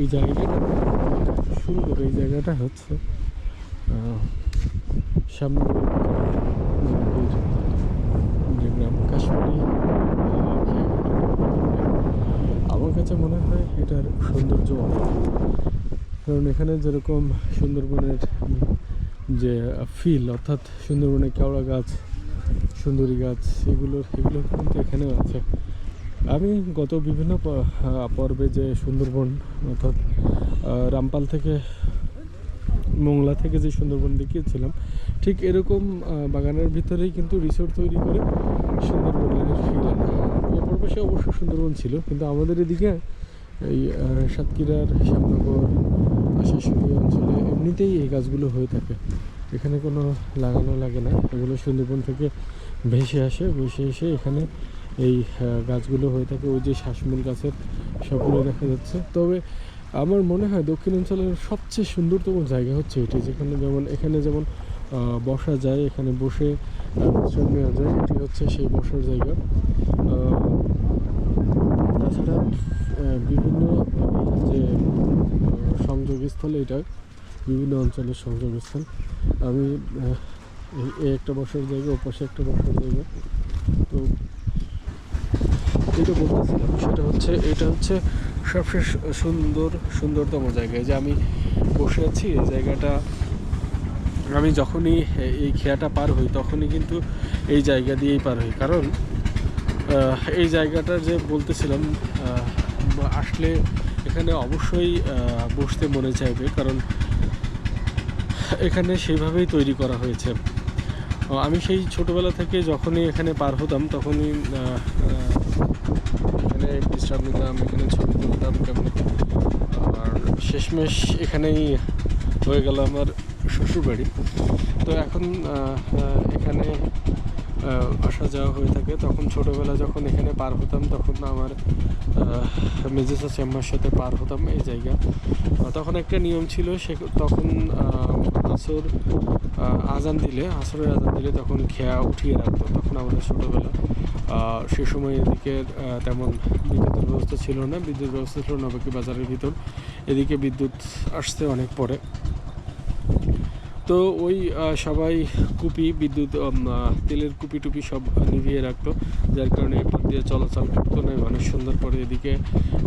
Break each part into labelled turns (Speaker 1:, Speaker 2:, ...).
Speaker 1: এই জায়গাটা সুন্দর এই জায়গাটা হচ্ছে সামনে যে গ্রাম কাশ্মীরি আমার কাছে মনে হয় এটার সৌন্দর্য অনেক। কারণ এখানে যেরকম সুন্দরবনের যে ফিল অর্থাৎ সুন্দরবনের কেওড়া গাছ, সুন্দরী গাছ, এগুলোর, এগুলো কিন্তু এখানেও আছে। আমি গত বিভিন্ন পর্বে যে সুন্দরবন অর্থাৎ রামপাল থেকে মোংলা থেকে যে সুন্দরবন দেখিয়েছিলাম, ঠিক এরকম বাগানের ভিতরেই কিন্তু রিসোর্ট তৈরি করে সুন্দরবনের ফিল আনা অপর পাশে অবশ্য সুন্দরবন ছিল, কিন্তু আমাদের এদিকে এই সাতক্ষীরার শ্যামনগর আশাশুড়ি অঞ্চলে এমনিতেই এই গাছগুলো হয়ে থাকে। এখানে কোনো লাগানো লাগে না। এগুলো সুন্দরবন থেকে ভেসে আসে, ভেসে এসে এখানে এই গাছগুলো হয়ে থাকে, ওই যে শ্বাসমূল গাছের সবগুলো দেখা যাচ্ছে। তবে আমার মনে হয় দক্ষিণ অঞ্চলের সবচেয়ে সুন্দরতম জায়গা হচ্ছে এটি, যেখানে যেমন, এখানে যেমন বসা যায়, এখানে বসে বিশ্রাম নেওয়া যায়, এটি হচ্ছে সেই বসার জায়গা। তাছাড়া বিভিন্ন যে সংযোগস্থল এটা, বিভিন্ন অঞ্চলের সংযোগস্থল। আমি এই একটা বসার জায়গা ও পাশে একটা বসার জায়গা। তো যেটা বলতেছিলাম, সেটা হচ্ছে, এটা হচ্ছে সবচেয়ে সুন্দর, সুন্দরতম জায়গা। যে আমি বসে আছি, এই জায়গাটা, আমি যখনই এই খেয়াটা পার হই, তখনই কিন্তু এই জায়গা দিয়েই পার হই। কারণ এই জায়গাটা যে বলতেছিলাম আসলে এখানে অবশ্যই বসতে মনে চাইবে। কারণ, এখানে সেইভাবেই তৈরি করা হয়েছে। আমি সেই ছোটবেলা থেকে যখনই এখানে পার হতাম, তখনই এখানে বিশ্রাম নিলাম, এখানে ছবি তুলতাম কেমন আর শেষমেশ এখানেই হয়ে গেল আমার শ্বশুরবাড়ি। তো এখন এখানে আসা যাওয়া হয়ে থাকে, তখন ছোটোবেলা যখন এখানে পার হতাম, তখন আমার মেজেস আম্মার সাথে পার হতাম এই জায়গা। তখন একটা নিয়ম ছিল, সে তখন আসর আজান দিলে, আসরের আজান দিলে তখন খেয়া উঠিয়ে রাখতো, তখন আমাদের ছোটোবেলা। সে সময় এদিকে তেমন বিদ্যুতের ব্যবস্থা ছিল না বিদ্যুৎ ব্যবস্থা ছিল নবাকি বাজারের ভিতর। এদিকে বিদ্যুৎ আসছে অনেক পরে। তো ওই সবাই কুপি, বিদ্যুৎ তেলের কুপি টুপি সব নিভিয়ে রাখতো যার কারণে এপার দিয়ে চলাচল করতো না মানুষ সুন্দর পরে এদিকে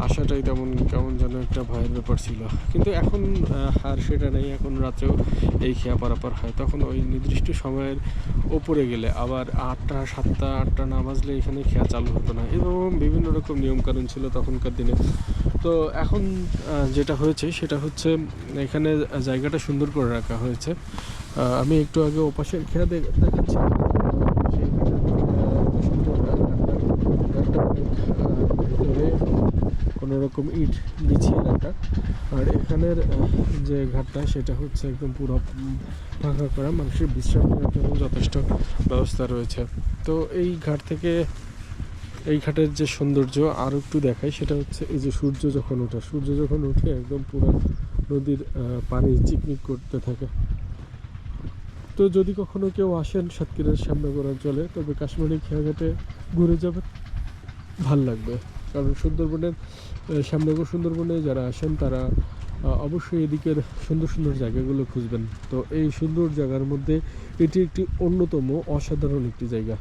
Speaker 1: আসাটাই তেমন, কেমন যেন একটা ভয়ের ব্যাপার ছিল। কিন্তু এখন আর সেটা নেই, এখন রাত্রেও এই খেয়া পারাপার হয়। তখন ওই নির্দিষ্ট সময়ের ওপরে গেলে আবার আটটা, সাতটা, আটটা না বাজলে এখানে খেয়া চালু হতো না। এরকম বিভিন্ন রকম নিয়মকানুন ছিল তখনকার দিনে। তো এখন যেটা হয়েছে, সেটা হচ্ছে এখানে জায়গাটা সুন্দর করে রাখা হয়েছে। আমি একটু আগে ওপাশের খেয়া দেখাচ্ছি। কোনো রকম ইট বিছিয়ে রাখা। আর এখানের যে ঘাটটা, সেটা হচ্ছে একদম পুরো ফাঁকা করা। মানুষের বিশ্রাম নেওয়ার জন্য যথেষ্ট ব্যবস্থা রয়েছে। তো এই ঘাট থেকে এই ঘাটের যে সৌন্দর্য আর একটু দেখায় সেটা হচ্ছে এই যে সূর্য যখন ওঠে, সূর্য যখন উঠে একদম পুরো নদীর পানি চিকমিক করতে থাকে। তো যদি কখনো কেউ আসেন সাতক্ষীরার শ্যামনগর অঞ্চলে, তবে কাশ্মীরি খেয়াঘাটে ঘুরে যাবেন। ভালো লাগবে। কারণ সুন্দরবনের শ্যামনগর সুন্দরবনে যারা আসেন, তারা অবশ্যই এদিকের সুন্দর সুন্দর জায়গাগুলো খুঁজবেন। তো এই সুন্দর জায়গার মধ্যে এটি একটি অন্যতম অসাধারণ একটি জায়গা।